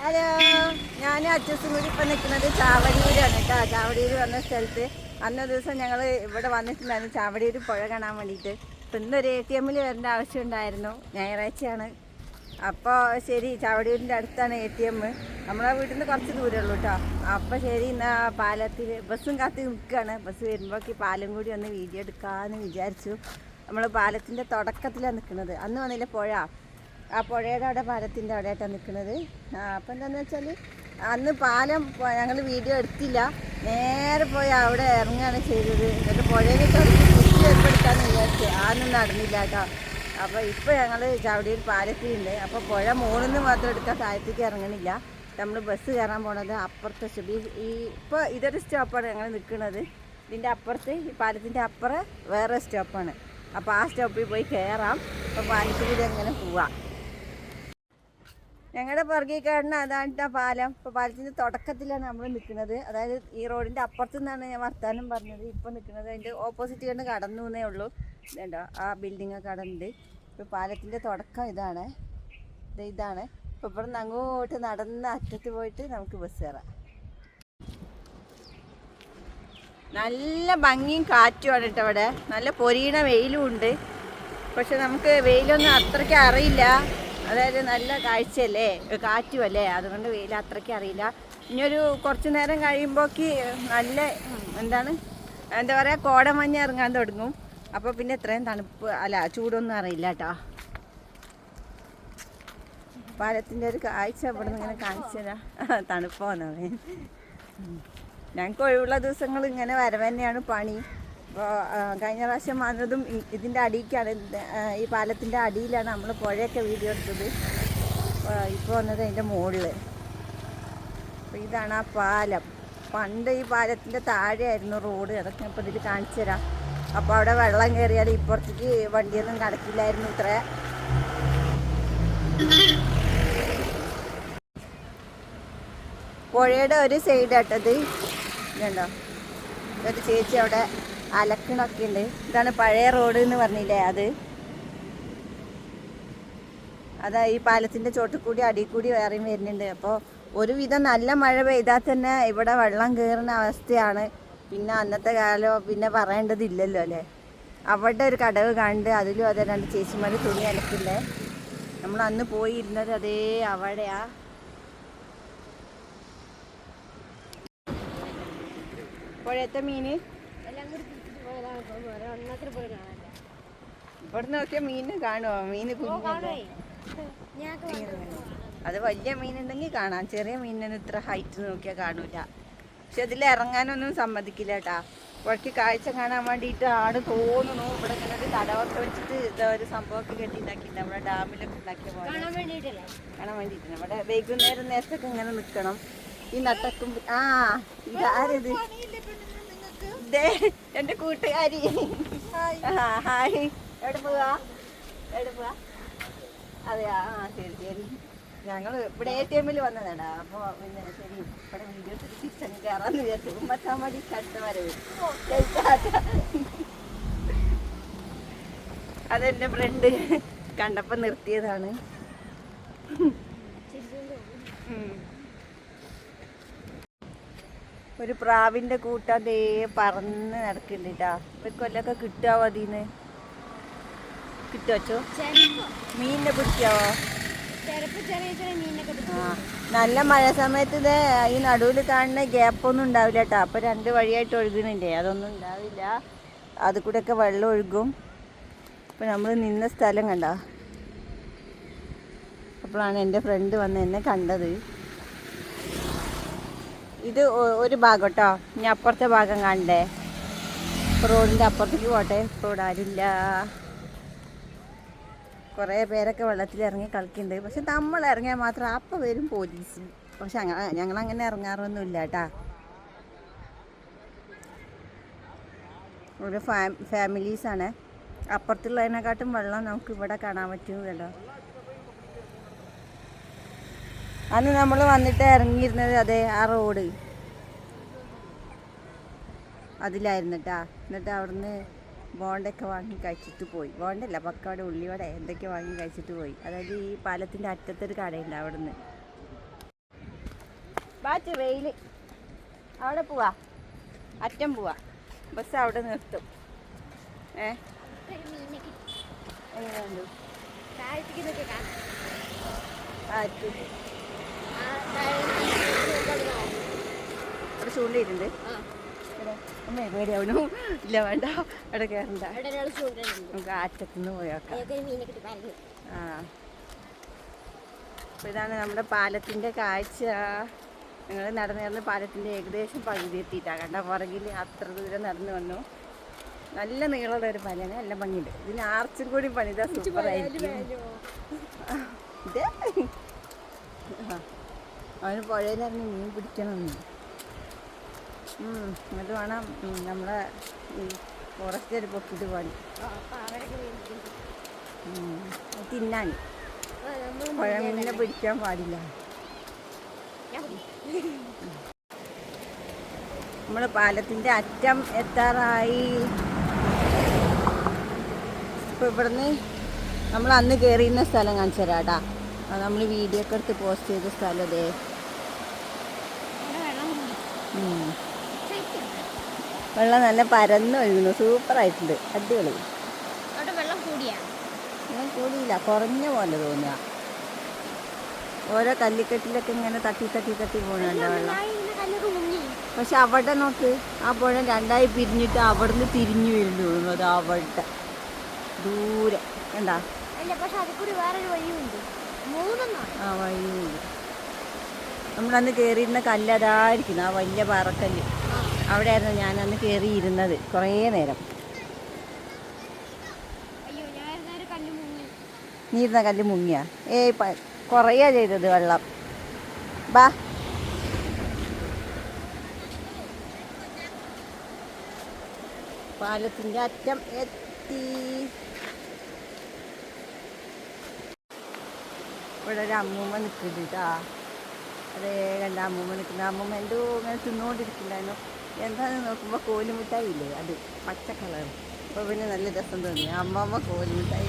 Hello. ഞാൻ അച്ഛസും കൂടി ഇപ്പം നിൽക്കുന്നത് ചാവടിയൂരാണ് കേട്ടോ. ചാവടിയൂർ വന്ന സ്ഥലത്ത്. അന്ന ദിവസം ഞങ്ങൾ ഇവിടെ വന്നിട്ടുണ്ടായിരുന്നു. ചാവടിയൂർ പുഴ കാണാൻ വേണ്ടിയിട്ട്. അപ്പം ഇന്നൊരു എ ടി എമ്മിൽ വരേണ്ട ആവശ്യം ഉണ്ടായിരുന്നു. ഞായറാഴ്ചയാണ്. അപ്പോൾ ശരി ചാവടിയൂരിന്റെ അടുത്താണ് എ ടി എം നമ്മളെ വീട്ടിൽ നിന്ന് കുറച്ച് ദൂരമേ ഉള്ളൂ കേട്ടോ. അപ്പോൾ ശരി എന്നാൽ പാലത്തിൽ ബസ്സും കാത്ത് നിൽക്കുകയാണ്. ബസ് വരുമ്പോഴേക്ക് പാലം കൂടി ഒന്ന് വീഡിയോ എടുക്കാമെന്ന് വിചാരിച്ചു. നമ്മൾ പാലത്തിന്റെ തുടക്കത്തിലാണ് നിൽക്കുന്നത്. അന്ന് വന്നില്ല പുഴ? ആ പുഴയുടെ അവിടെ പാലത്തിന്റെ അവിടെയായിട്ടാണ് നിൽക്കുന്നത്. അപ്പം എന്താണെന്ന് വെച്ചാൽ അന്ന് പാലം ഞങ്ങൾ വീഡിയോ എടുത്തില്ല. നേരെ പോയി അവിടെ ഇറങ്ങുകയാണ് ചെയ്തത്. എന്നിട്ട് പുഴയിലേക്ക് തിരിച്ച് ഏർപ്പെടുത്താന്ന് വിചാരിച്ചു. അതൊന്നും നടന്നില്ല കേട്ടോ. അപ്പോൾ ഇപ്പോൾ ഞങ്ങൾ ചവിടിയിൽ പാലത്തിലുണ്ട് അപ്പോൾ പുഴ മുകളിൽ നിന്ന് മാത്രം എടുക്കാൻ താഴത്തേക്ക് ഇറങ്ങണില്ല. നമ്മൾ ബസ് കയറാൻ പോണത് അപ്പുറത്തെ സ്റ്റോപ്പ്. ഈ ഇപ്പോൾ ഇതൊരു സ്റ്റോപ്പാണ് ഞങ്ങൾ നിൽക്കുന്നത് ഇതിന്റെ അപ്പുറത്ത് ഈ പാലത്തിന്റെ അപ്പുറം വേറെ സ്റ്റോപ്പാണ്. അപ്പോൾ ആ സ്റ്റോപ്പിൽ പോയി കയറാം. അപ്പോൾ പാലത്തിൽ കൂടി എങ്ങനെ പോവാം. ഞങ്ങളുടെ പുറകേക്കാടിന് അതാണ് ആ പാലം. ഇപ്പോൾ പാലത്തിന്റെ തുടക്കത്തിലാണ് നമ്മൾ നിൽക്കുന്നത് അതായത് ഈ റോഡിന്റെ അപ്പുറത്തു നിന്നാണ് ഞാൻ വർത്താനം പറഞ്ഞത്. ഇപ്പോൾ നിൽക്കുന്നത് അതിന്റെ ഓപ്പോസിറ്റ് കണ്ട് കടന്നു എന്നേ ഉള്ളൂ. ഇതുണ്ടോ? ആ ഒക്കെ കടന്നുണ്ട് ഇപ്പോൾ പാലത്തിന്റെ തുടക്കം ഇതാണ്. ഇത് ഇതാണ്. ഇപ്പോൾ ഇവിടെ നിന്ന് അങ്ങോട്ട് നടന്ന അറ്റത്ത് പോയിട്ട് നമുക്ക് ബസ് കയറാം നല്ല ഭംഗിയും കാറ്റുമാണ് കേട്ടോ അവിടെ. നല്ല പൊരിയണ വെയിലും ഉണ്ട്. പക്ഷെ നമുക്ക് വെയിലൊന്നും അത്രയ്ക്ക് അറിയില്ല. അതായത് നല്ല കാഴ്ചയല്ലേ? കാറ്റുമല്ലേ? അതുകൊണ്ട് വെയിൽ അത്രയ്ക്ക് അറിയില്ല. ഇനിയൊരു കുറച്ച് നേരം കഴിയുമ്പോക്ക് നല്ല എന്താണ് എന്താ പറയുക കോടമഞ്ഞ് ഇറങ്ങാൻ തുടങ്ങും. അപ്പോൾ പിന്നെ ഇത്രയും തണുപ്പ് അല്ല ചൂടൊന്നും അറിയില്ല കേട്ടോ പാലത്തിന്റെ ഒരു കാഴ്ച ഇവിടെ നിന്ന് ഇങ്ങനെ കാണിച്ചു തരാം. തണുപ്പാന്ന് ഞങ്ങൾക്ക് ഒഴിവുള്ള ദിവസങ്ങൾ ഇങ്ങനെ വരവ് തന്നെയാണ് പണി. കഴിഞ്ഞ പ്രാവശ്യം വന്നതും ഇതിന്റെ അടിയിലേക്കാണ് ഈ പാലത്തിന്റെ അടിയിലാണ് നമ്മൾ പുഴയൊക്കെ വീഡിയോ എടുത്തത്. ഇപ്പോൾ വന്നത് അതിന്റെ മുകളിൽ അപ്പോൾ ഇതാണ് ആ പാലം. പണ്ട് ഈ പാലത്തിന്റെ താഴെയായിരുന്നു റോഡ്. അതൊക്കെ ഇപ്പോൾ ഇതിൽ കാണിച്ചു തരാം. അപ്പോൾ അവിടെ വെള്ളം കയറിയാൽ ഇപ്പുറത്തേക്ക് വണ്ടിയൊന്നും കടക്കില്ലായിരുന്നു ഇത്ര. പുഴയുടെ ഒരു സൈഡ് ആട്ടത് ഇതുണ്ടോ? ഒരു ചേച്ചി അവിടെ അലക്കണൊക്കെ ഉണ്ട് ഇതാണ് പഴയ റോഡ് എന്ന് പറഞ്ഞില്ലേ അത്? അതാ ഈ പാലത്തിന്റെ ചോട്ടിൽ കൂടി അടിയിൽ കൂടി വേറെയും വരുന്നുണ്ട്. അപ്പോൾ ഒരുവിധം നല്ല മഴ പെയ്താൽ തന്നെ ഇവിടെ വെള്ളം കയറുന്ന അവസ്ഥയാണ്. പിന്നെ അന്നത്തെ കാലം പിന്നെ പറയേണ്ടതില്ലല്ലോ അല്ലേ? അവിടെ ഒരു കടവ് കണ്ട് അതിലും അതെ രണ്ട് ചേച്ചിമാർ തുണി അലക്കില്ലേ? നമ്മൾ അന്ന് പോയിരുന്നത് അതേ അവിടെയാ. പുഴയത്തെ മീന് ഇവിടെ നോക്കിയാൽ മീനിനെ കാണുമോ മീന് അത് വലിയ മീനുണ്ടെങ്കിൽ കാണാം. ചെറിയ മീനിന് ഇത്ര ഹൈറ്റ് നോക്കിയാൽ കാണൂല. പക്ഷെ അതിൽ ഇറങ്ങാനൊന്നും സമ്മതിക്കില്ല കേട്ടാ. പുഴയ്ക്ക് കാഴ്ച കാണാൻ വേണ്ടിയിട്ട് ആട് തോന്നുന്നു. ഇവിടെ ഇങ്ങനെ ഒരു തടവൊക്കെ വെച്ചിട്ട് ഇതാ ഒരു സംഭവമൊക്കെ കെട്ടി ഉണ്ടാക്കിയിട്ടുണ്ട്. നമ്മുടെ ഡാമിലൊക്കെ ഉണ്ടാക്കിയ പോലെ. കാണാൻ വേണ്ടിയിട്ടാണ് ഇവിടെ വൈകുന്നേരം നേരത്തൊക്കെ ഇങ്ങനെ നിൽക്കണം. ഈ നട്ടക്കും ആ ഇതാരത്? ദേ എന്റെ കൂട്ടുകാരി. ഹായ്. എവിടെ പോവാ? എവിടെ പോവാ? അതെയാ ആ ശരി ശരി. ഞങ്ങൾ ഇവിടെ എ ടി എമ്മിൽ വന്നതാടാ. അപ്പോൾ പിന്നെ ശരി ഇവിടെ വീഡിയോ തിരിച്ചങ്ങ് കയറാന്ന് വിചാരിച്ചു മറ്റാ മതി അടുത്ത വരവ് ശരി, ടാറ്റ. അതെന്റെ ഫ്രണ്ട് കണ്ടപ്പോൾ നിർത്തിയതാണ്. ഒരു പ്രാവിന്റെ കൂട്ടം ദേ പറന്ന് നടക്കുന്നുണ്ട് കേട്ടോ ഒരു കൊല്ലൊക്കെ കിട്ടാവോ അതിന്ന്? കിട്ടുവച്ചോ? മീനിനെ പിടിക്കാവോ? നല്ല മഴ സമയത്ത് ഇത് ഈ നടുവിൽ കാണുന്ന ഗ്യാപ്പൊന്നും ഉണ്ടാവില്ല കേട്ടോ അപ്പോൾ രണ്ട് വഴിയായിട്ട് ഒഴുകുന്നുണ്ടേ അതൊന്നും ഉണ്ടാവില്ല. അത് കൂടെയൊക്കെ വെള്ളം ഒഴുകും. അപ്പോൾ നമ്മൾ നിന്ന സ്ഥലം കണ്ട? അപ്പോഴാണ് എന്റെ ഫ്രണ്ട് വന്ന് എന്നെ കണ്ടത്. ഇത് ഒരു ഭാഗം കേട്ടോ ഇനി അപ്പുറത്തെ ഭാഗം കാണണ്ടേ? റോഡിന്റെ അപ്പുറത്തേക്ക് പോട്ടെ. റോഡ് ആരില്ല. കുറേ പേരൊക്കെ വെള്ളത്തിൽ ഇറങ്ങി കളിക്കുന്നുണ്ട് പക്ഷെ നമ്മൾ ഇറങ്ങിയാൽ മാത്രം അപ്പം വരും പോലീസ്. പക്ഷെ അങ്ങനെ ഞങ്ങൾ അങ്ങനെ ഇറങ്ങാറൊന്നും ഇല്ല കേട്ടാ ഒരു ഫാം ഫാമിലീസാണ്. അപ്പുറത്തുള്ളതിനെക്കാട്ടും വെള്ളം നമുക്ക് ഇവിടെ കാണാൻ പറ്റും കേട്ടോ. അന്ന് നമ്മൾ വന്നിട്ട് ഇറങ്ങിയിരുന്നത് അതെ ആ റോഡ്. അതിലായിരുന്നു കേട്ടാ എന്നിട്ട് അവിടുന്ന് ബോണ്ടൊക്കെ വാങ്ങി കഴിച്ചിട്ട് പോയി. ബോണ്ടല്ല പക്കവട ഉള്ളിവട എന്തൊക്കെ വാങ്ങി കഴിച്ചിട്ട് പോയി. അതായത് ഈ പാലത്തിന്റെ അറ്റത്തൊരു കടയുണ്ട് അവിടുന്ന്. ബാറ്റ് വെയിൽ അവിടെ പോവാ. അറ്റം പോവാ. ബസ് അവിടെ നിർത്തും. ഏ? എങ്ങനെയുണ്ട് ആറ്റ് അവിടെ ചൂണ്ടിയിട്ടുണ്ട്. പേടിയാവണു ഇല്ല വേണ്ട. അവിടെ കയറണ്ട നമുക്ക് ആറ്റത്തുനിന്ന് പോയോക്കാം ആ. അപ്പോൾ ഇതാണ് നമ്മുടെ പാലത്തിന്റെ കാഴ്ച. നിങ്ങൾ നടന്നു നടന്ന് പാലത്തിന്റെ ഏകദേശം പകുതി എത്തിയിട്ടാണ് കണ്ട? പുറകിൽ അത്ര ദൂരം നടന്നു വന്നു. നല്ല നീളമുള്ള ഒരു പനിയാണ്. നല്ല ഭംഗിയുണ്ട്. ഇതിന് ആർച്ചും കൂടി പണിതാ സൂപ്പറായിരിക്കും ഇത്. ആ. അവന് പുഴയിലിറങ്ങി മീൻ പിടിക്കണമെന്ന്. എന്നിട്ട് വേണം നമ്മളെ ഫോറസ്റ്റ് ഒരു പൊക്കിട്ട് പോകാൻ. തിന്നാൻ. പുഴ മീനെ പിടിക്കാൻ പാടില്ല. നമ്മൾ പാലത്തിന്റെ അറ്റം എത്താറായി. ഇപ്പോൾ ഇവിടുന്ന് നമ്മൾ അന്ന് കയറിയിരുന്ന സ്ഥലം കാണിച്ചു തരാം കേട്ടാ. നമ്മൾ വീഡിയോ ഒക്കെ എടുത്ത് പോസ്റ്റ് ചെയ്ത സ്ഥലം അതെ വെള്ളം നല്ല പരന്ന് ഒഴുകുന്നു. സൂപ്പറായിട്ടുണ്ട് അടിപൊളി. വെള്ളം കൂടിയില്ല. കുറഞ്ഞ പോലെ തോന്നുക ഓരോ കല്ലിക്കെട്ടിലൊക്കെ ഇങ്ങനെ തട്ടി തട്ടി തട്ടി പോകുന്നുണ്ട് വെള്ളം. പക്ഷെ അവിടെ നോക്ക്. ആ പുഴ രണ്ടായി പിരിഞ്ഞിട്ട് അവിടുന്ന് തിരിഞ്ഞു വരുന്നു തോന്നുന്നു. അത് അവിടെ. ദൂരെ. കണ്ടാ? പക്ഷെ അതിൽ കൂടി വേറൊരു വഴിയുണ്ട്. ആ വഴിയുണ്ട്. നമ്മളന്ന് കയറിയിരുന്ന കല്ല് അതായിരിക്കുന്നു ആ വലിയ പാറക്കല്ല്. അവിടെയായിരുന്നു ഞാൻ അന്ന് കയറിയിരുന്നത് കുറേ നേരം. നീരുന്ന കല്ല് മുങ്ങിയ? ഏയ് കുറയാ ചെയ്തത് വെള്ളം. ബാ. പാലത്തിന്റെ അറ്റം എത്തി. ഇവിടെ ഒരു അമ്മൂമ്മ നിൽക്കുന്നുണ്ട് കേട്ടാ അതേ കണ്ട അമ്മൂമ്മ നിൽക്കുന്ന. അമ്മൂമ്മ എന്തോ ഇങ്ങനെ തിന്നുകൊണ്ടിരിക്കുന്നുണ്ടായിരുന്നു. എന്താണെന്ന് നോക്കുമ്പോൾ കോലുമിഠായി ഇല്ലേ അത് പച്ച കളർ അപ്പോൾ പിന്നെ നല്ല രസം തോന്നി. അമ്മമ്മ കോലുമിഠായി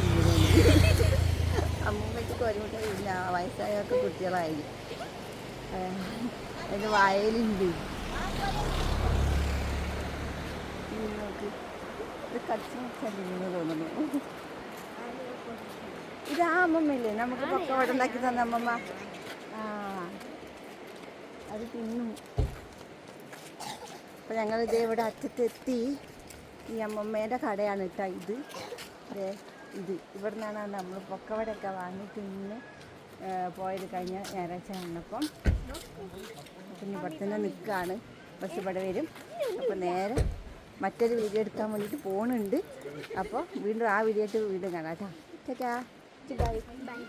അമ്മൂമ്മയ്ക്ക് കോലുമിഠായി ഇല്ല. വയസ്സായൊക്കെ കുട്ടികളായി. അതിന്റെ വയലുണ്ട്. നോക്ക് ഇത് കടിച്ചു മുച്ചല്ലേ തോന്നുന്നു. ഇത് അമ്മമ്മയില്ലേ? നമുക്ക് പക്കവട ഉണ്ടാക്കി തന്ന അമ്മമ്മ. ആ. അത് തിന്നു. അപ്പം ഞങ്ങൾ ഇതേ ഇവിടെ അറ്റത്തെത്തി. ഈ അമ്മമ്മേന്റെ കടയാണ് കേട്ടോ ഇത്. അതേ ഇത്. ഇവിടെ നിന്നാണ് നമ്മൾ പൊക്കവടയൊക്കെ വാങ്ങി തിന്ന് പോയത് കഴിഞ്ഞ ഞായറാഴ്ച വന്നപ്പം. പിന്നെ ഇവിടെ തന്നെ നിൽക്കുകയാണ് ബസ് ഇവിടെ വരും. അപ്പോൾ നേരെ മറ്റൊരു വീഡിയോ എടുക്കാൻ വേണ്ടിയിട്ട് പോകുന്നുണ്ട് അപ്പോൾ വീണ്ടും ആ വീഡിയോ ആയിട്ട് വീണ്ടും കാണാം കേട്ടോ. ചേച്ചാ ബൈ ബൈ